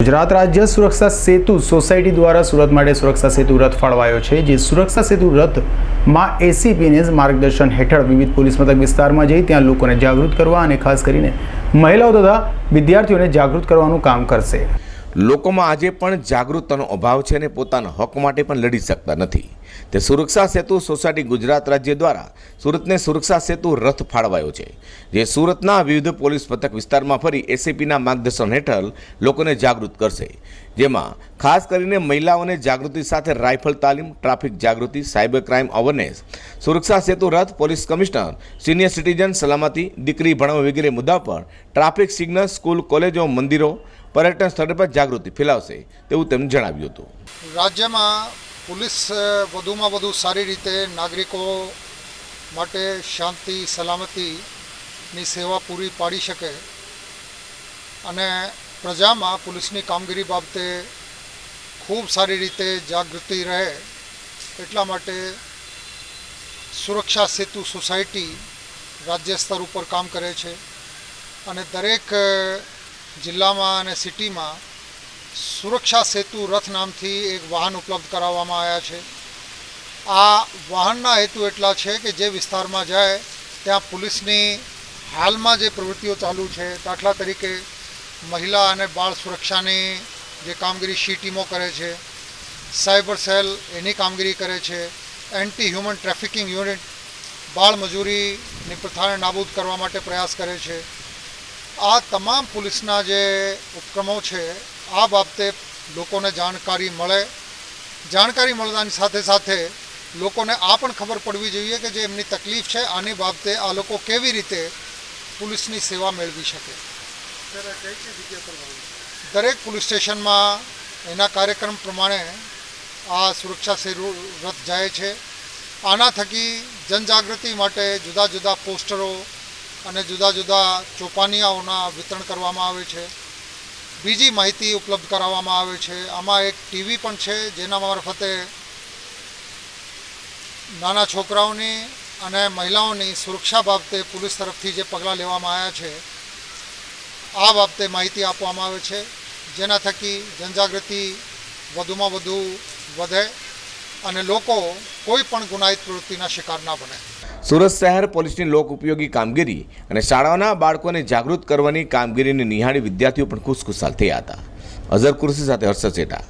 ગુજરાત રાજ્ય સુરક્ષા સેતુ સોસાયટી દ્વારા સુરત માટે સુરક્ષા સેતુ રથ ફાળવાયો છે, જે સુરક્ષા સેતુ રથમાં એસીપીને માર્ગદર્શન હેઠળ વિવિધ પોલીસ મથક વિસ્તારમાં જઈ ત્યાં લોકોને જાગૃત કરવા અને ખાસ કરીને મહિલાઓ તથા વિદ્યાર્થીઓને જાગૃત કરવાનું કામ કરશે. લોકોમાં આજે પણ જાગૃતતાનો અભાવ છે અને પોતાના હક માટે પણ લડી શકતા નથી. તે સુરક્ષા સેતુ સોસાયટી ગુજરાત રાજ્ય દ્વારા સુરતને સુરક્ષા સેતુ રથ ફાળવાયો છે, જે સુરતના વિવિધ પોલીસ મથક વિસ્તારમાં ફરી એસીપીના માર્ગદર્શન હેઠળ લોકોને જાગૃત કરશે. જેમાં ખાસ કરીને મહિલાઓને જાગૃતિ સાથે રાઇફલ તાલીમ, ટ્રાફિક જાગૃતિ, cyber crime awareness, Suraksha Setu રથ, પોલીસ કમિશનર, સિનિયર સિટીઝન સલામતી, દીકરી ભણવા વગેરે મુદ્દા પર ટ્રાફિક સિગ્નલ, સ્કૂલ, કોલેજો, મંદિરો, પર્યટન સ્થળ પર જાગૃતિ ફેલાવશે તેવું તેમણે જણાવ્યું હતું. રાજ્યમાં પોલીસ વધુમાં વધુ સારી રીતે નાગરિકો માટે શાંતિ, સલામતીની સેવા પૂરી પાડી શકે અને પ્રજામાં પોલીસની કામગીરી બાબતે ખૂબ સારી રીતે જાગૃતિ રહે એટલા માટે સુરક્ષા સેતુ સોસાયટી રાજ્ય સ્તર ઉપર કામ કરે છે અને દરેક જિલ્લામાં અને સિટીમાં સુરક્ષા સેતુ રથ નામથી એક વાહન ઉપલબ્ધ કરાવવામાં આવ્યા છે. આ વાહનના હેતુ એટલા છે કે જે વિસ્તારમાં જાય, ત્યાં પોલીસની હાલમાં જે પ્રવૃત્તિઓ ચાલુ છે, દાખલા તરીકે મહિલા અને બાળ સુરક્ષાની જે કામગીરી શી ટીમો કરે છે, સાયબર સેલ એની કામગીરી કરે છે, એન્ટી હ્યુમન ટ્રાફિકિંગ યુનિટ બાળ મજૂરીની પ્રથાને નાબૂદ કરવા માટે પ્રયાસ કરે છે. આ તમામ પોલીસના જે ઉપક્રમો છે, આ બાબતે લોકોને જાણકારી મળે. જાણકારી મળવાની સાથે સાથે લોકોને આ પણ ખબર પડવી જોઈએ કે જે એમની તકલીફ છે, આની બાબતે આ લોકો કેવી રીતે પોલીસની સેવા મેળવી શકે. દરેક પોલીસ સ્ટેશનમાં એના કાર્યક્રમ પ્રમાણે આ સુરક્ષા સેતુ રથ જાય છે. આના થકી જનજાગૃતિ માટે જુદા જુદા પોસ્ટરો અને જુદા જુદા ચોપાનિયાઓના વિતરણ કરવામાં આવે છે. બીજી માહિતી ઉપલબ્ધ કરાવવામાં આવે છે. આમાં એક ટીવી પણ છે, જેના મારફતે નાના છોકરાઓની અને મહિલાઓની સુરક્ષા બાબતે પોલીસ તરફથી જે પગલાં લેવામાં આવ્યા છે, આ બાબતે માહિતી આપવામાં આવે છે. જેના થકી જનજાગૃતિ વધુમાં વધુ વધે અને લોકો કોઈ પણ ગુનાહિત પ્રવૃત્તિના શિકાર ના બને. સુરત શહેર પોલીસની લોક ઉપયોગી કામગીરી અને શાળાઓના બાળકોને જાગૃત કરવાની કામગીરીને નિહાળી વિદ્યાર્થીઓ પણ ખુશખુશાલ થયા હતા. અઝર કુર્સી સાથે હર્ષદ સેઠા